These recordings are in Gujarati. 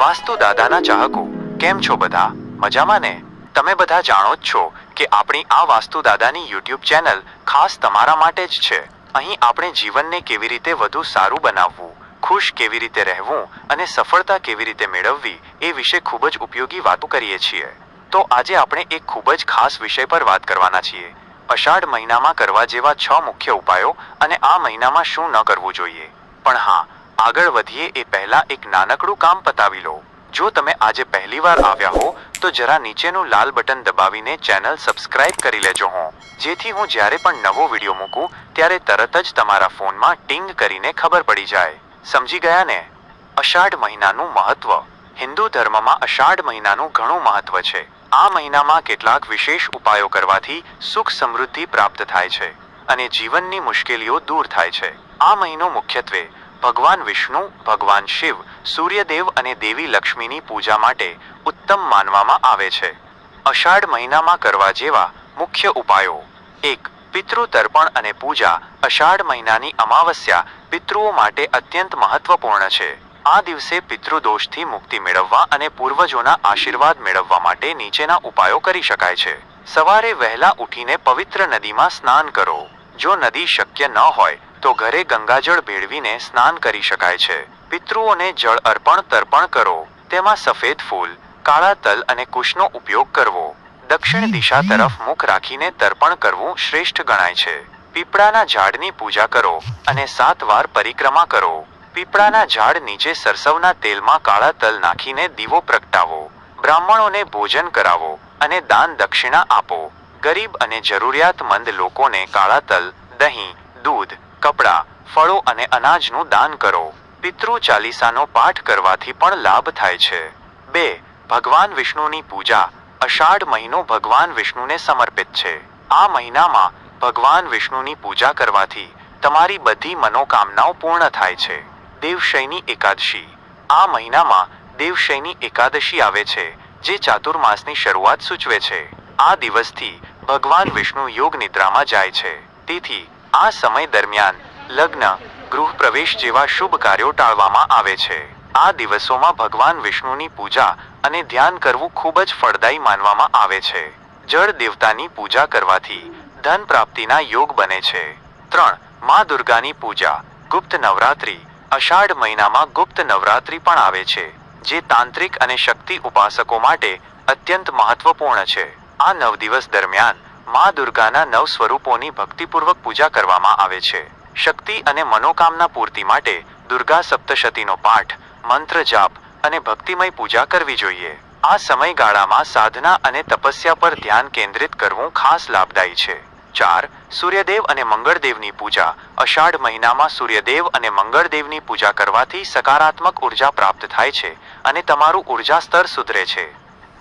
વાસ્તુ દાદાના ચાહકો, કેમ છો બધા? મજામાં ને? તમે બધા જાણો જ છો કે આપણી આ વાસ્તુ દાદાની યુટ્યુબ ચેનલ ખાસ તમારા માટે જ છે. અહીં આપણે જીવનને કેવી રીતે વધુ સારું બનાવવું, ખુશ કેવી રીતે રહેવું અને સફળતા કેવી રીતે મેળવવી એ વિશે ખૂબ જ ઉપયોગી વાતો કરીએ છીએ. તો આજે આપણે એક ખૂબ જ ખાસ વિષય પર વાત કરવાના છીએ. અષાઢ મહિનામાં કરવા જેવા છ મુખ્ય ઉપાયો અને આ મહિનામાં શું ન કરવું જોઈએ. પણ હા આગળ વધીએ એ પહેલા એક નાનકડું કામ પતાવી લો. જો તમે આજે પહેલીવાર આવ્યા હો, તો જરા નીચેનું લાલ બટન દબાવીને ચેનલ સબસ્ક્રાઇબ કરી લેજો હો. જેથી હું જ્યારે પણ નવો વીડિયો મૂકું, ત્યારે તરત જ તમારા ફોનમાં ટિંગ કરીને ખબર પડી જાય. સમજી ગયા ને? અષાઢ મહિનાનું મહત્વ. હિન્દુ ધર્મમાં અષાઢ મહિનાનું ઘણું મહત્વ છે. આ મહિનામાં કેટલાક વિશેષ ઉપાયો કરવાથી સુખ સમૃદ્ધિ પ્રાપ્ત થાય છે અને જીવનની મુશ્કેલીઓ દૂર થાય છે. આ મહિનો મુખ્યત્વે ભગવાન વિષ્ણુ, ભગવાન શિવ, સૂર્યદેવ અને દેવી લક્ષ્મીની પૂજા માટે ઉત્તમ માનવામાં આવે છે. અષાઢ મહિનામાં કરવા જેવા મુખ્ય ઉપાયો. એક પિતૃ તર્પણ અને પૂજા. અષાઢ મહિનાની અમાવસ્યા પિતૃઓ માટે અત્યંત મહત્વપૂર્ણ છે. આ દિવસે પિતૃદોષથી મુક્તિ મેળવવા અને પૂર્વજોના આશીર્વાદ મેળવવા માટે નીચેના ઉપાયો કરી શકાય છે. સવારે વહેલા ઉઠીને પવિત્ર નદીમાં સ્નાન કરો. જો નદી શક્ય ન હોય તો ઘરે ગંગાજળ ભેળવીને સ્નાન કરી શકાય છે. પિતૃઓને જળ અર્પણ તર્પણ કરો. તેમાં સફેદ ફૂલ કાળા તલ અને કુશનો ઉપયોગ કરવો. દક્ષિણ દિશા તરફ મુખ રાખીને તર્પણ કરવું શ્રેષ્ઠ ગણાય છે. પીપળાના ઝાડની પૂજા કરો અને સાત વાર પરિક્રમા કરો. પીપળાના ઝાડ નીચે સરસવના તેલમાં કાળા તલ નાખીને દીવો પ્રગટાવો. બ્રાહ્મણોને ભોજન કરાવો અને દાન દક્ષિણા આપો. ગરીબ અને જરૂરિયાતમંદ લોકોને કાળા તલ દહીં દૂધ કપડાં, ફળો અને અનાજનું દાન કરો. પિતૃ ચાલીસાનો પાઠ કરવાથી પણ લાભ થાય છે. બે, ભગવાન વિષ્ણુની પૂજા. અષાઢ મહિનો ભગવાન વિષ્ણુને સમર્પિત છે. આ મહિનામાં ભગવાન વિષ્ણુની પૂજા કરવાથી તમારી બધી મનોકામનાઓ પૂર્ણ થાય છે. દેવશયની એકાદશી. આ મહિનામાં દેવશયની એકાદશી આવે છે, જે ચાતુર્માસની શરૂઆત સૂચવે છે. આ દિવસથી ભગવાન વિષ્ણુ યોગ નિદ્રામાં જાય છે. તેથી આ સમય દરમિયાન લગ્ન ગૃહ પ્રવેશ જેવા શુભ કાર્યો ટાળવામાં આવે છે. આ દિવસોમાં ભગવાન વિષ્ણુની પૂજા અને ધ્યાન કરવું ખૂબ જ ફળદાયી માનવામાં આવે છે. જળ દેવતાની પૂજા કરવાથી ધન પ્રાપ્તિના યોગ બને છે. ત્રણ, મા દુર્ગાની પૂજા, ગુપ્ત નવરાત્રિ, અષાઢ મહિનામાં ગુપ્ત નવરાત્રિ પણ આવે છે, જે તાંત્રિક અને શક્તિ ઉપાસકો માટે અત્યંત મહત્વપૂર્ણ છે. આ નવ દિવસ દરમિયાન મા દુર્ગાના નવ સ્વરૂપોની ભક્તિપૂર્વક પૂજા કરવામાં આવે છે. શક્તિ અને મનોકામના પૂર્તિ માટે દુર્ગા સપ્તશતીનો પાઠ, મંત્ર જાપ અને ભક્તિમય પૂજા કરવી જોઈએ. આ સમયગાળામાં સાધના અને તપસ્યા પર ધ્યાન કેન્દ્રિત કરવું ખાસ લાભદાયી છે. ચાર, સૂર્યદેવ અને મંગળદેવની પૂજા. અષાઢ મહિનામાં સૂર્યદેવ અને મંગળદેવની પૂજા કરવાથી સકારાત્મક ઊર્જા પ્રાપ્ત થાય છે અને તમારું ઊર્જા સ્તર સુધરે છે.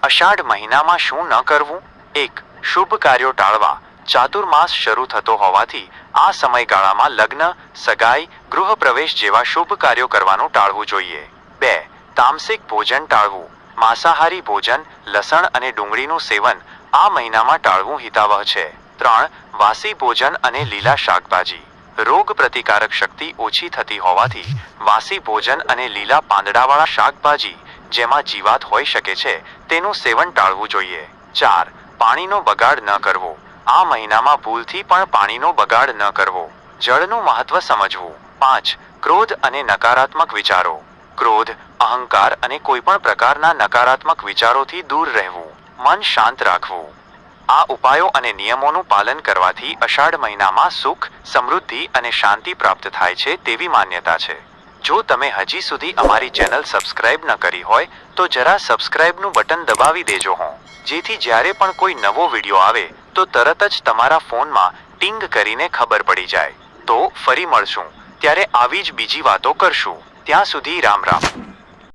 અષાઢ મહિનામાં શું ન કરવું? એક શુભ કાર્યો ટાળવા ચાતુર્માસ શરૂ થતો હોવાથી આ સમયગાળામાં લગ્ન, સગાઈ ગૃહ પ્રવેશ જેવા શુભ કાર્યો કરવાનું ટાળવું જોઈએ. બે, તામસિક ભોજન ટાળવું. માંસાહારી ભોજન, લસણ અને ડુંગળીનું સેવન આ મહિનામાં ટાળવું હિતાવહ છે. ત્રણ, વાસી ભોજન અને લીલા શાકભાજી. રોગ પ્રતિકારક શક્તિ ઓછી થતી હોવાથી વાસી ભોજન અને લીલા પાંદડાવાળા શાકભાજી જેમાં જીવાત હોઈ શકે છે તેનું સેવન ટાળવું જોઈએ. ચાર પાણીનો બગાડ ન કરવો. આ મહિનામાં ભૂલથી પણ પાણીનો બગાડ ન કરવો. જળનું મહત્વ સમજવું. પાંચ, ક્રોધ અને નકારાત્મક વિચારો. ક્રોધ, અહંકાર અને કોઈપણ પ્રકારના નકારાત્મક વિચારોથી દૂર રહેવું. મન શાંત રાખવું. આ ઉપાયો અને નિયમોનું પાલન કરવાથી અષાઢ મહિનામાં સુખ, સમૃદ્ધિ અને શાંતિ પ્રાપ્ત થાય છે તેવી માન્યતા છે. જો તમે હજી સુધી અમારી ચેનલ સબસ્ક્રાઇબ ન કરી હોય, તો જરા સબસ્ક્રાઇબનું બટન દબાવી દેજો હો. જેથી જ્યારે પણ કોઈ નવો વીડિયો આવે, તો તરત જ તમારા ફોનમાં ટિંગ કરીને ખબર પડી જાય. તો ફરી મળશું. ત્યારે આવી જ બીજી વાતો કરશું. ત્યાં સુધી રામ રામ.